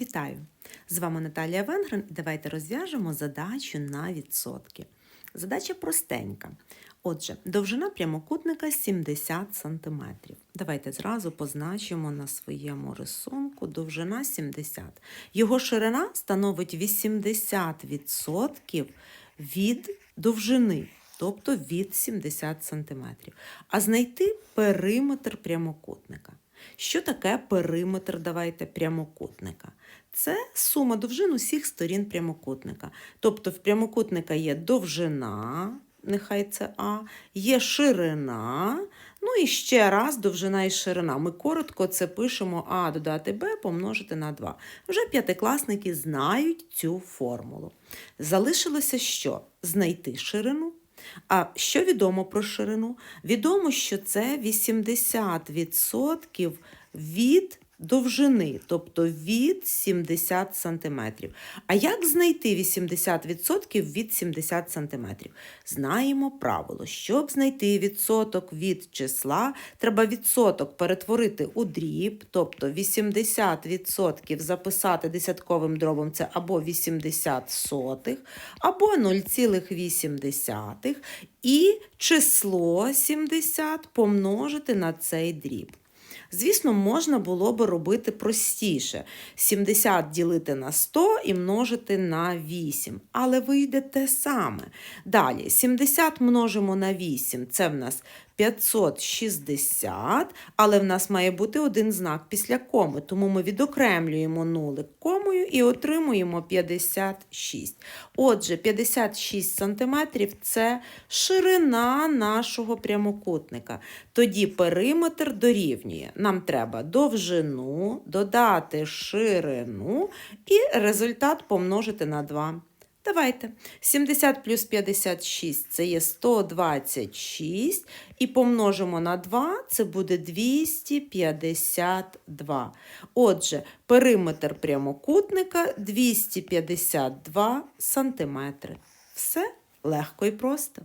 Вітаю! З вами Наталія Венгрен і давайте розв'яжемо задачу на відсотки. Задача простенька. Отже, довжина прямокутника 70 см. Давайте зразу позначимо на своєму рисунку довжина 70. Його ширина становить 80% від довжини, тобто від 70 см. А знайти периметр прямокутника. Що таке периметр, давайте, прямокутника? Це сума довжин усіх сторін прямокутника. Тобто в прямокутника є довжина, нехай це А, є ширина, ну і ще раз довжина і ширина. Ми коротко це пишемо А додати Б помножити на 2. Вже п'ятикласники знають цю формулу. Залишилося що? Знайти ширину. А що відомо про ширину? Відомо, що це 80% від довжини, тобто від 70 см. А як знайти 80% від 70 см? Знаємо правило. Щоб знайти відсоток від числа, треба відсоток перетворити у дріб, тобто 80% записати десятковим дробом це або 80 сотих, або 0,8 і число 70 помножити на цей дріб. Звісно, можна було би робити простіше: 70 ділити на 100 і множити на 8. Але вийде те саме. Далі, 70 множимо на 8, це в нас 560, але в нас має бути один знак після коми, тому ми відокремлюємо нулик комою і отримуємо 56. Отже, 56 см це ширина нашого прямокутника. Тоді периметр дорівнює. Нам треба довжину, додати ширину і результат помножити на 2. Давайте. 70 плюс 56 це є 126. І помножимо на 2, це буде 252. Отже, периметр прямокутника 252 см. Все легко і просто.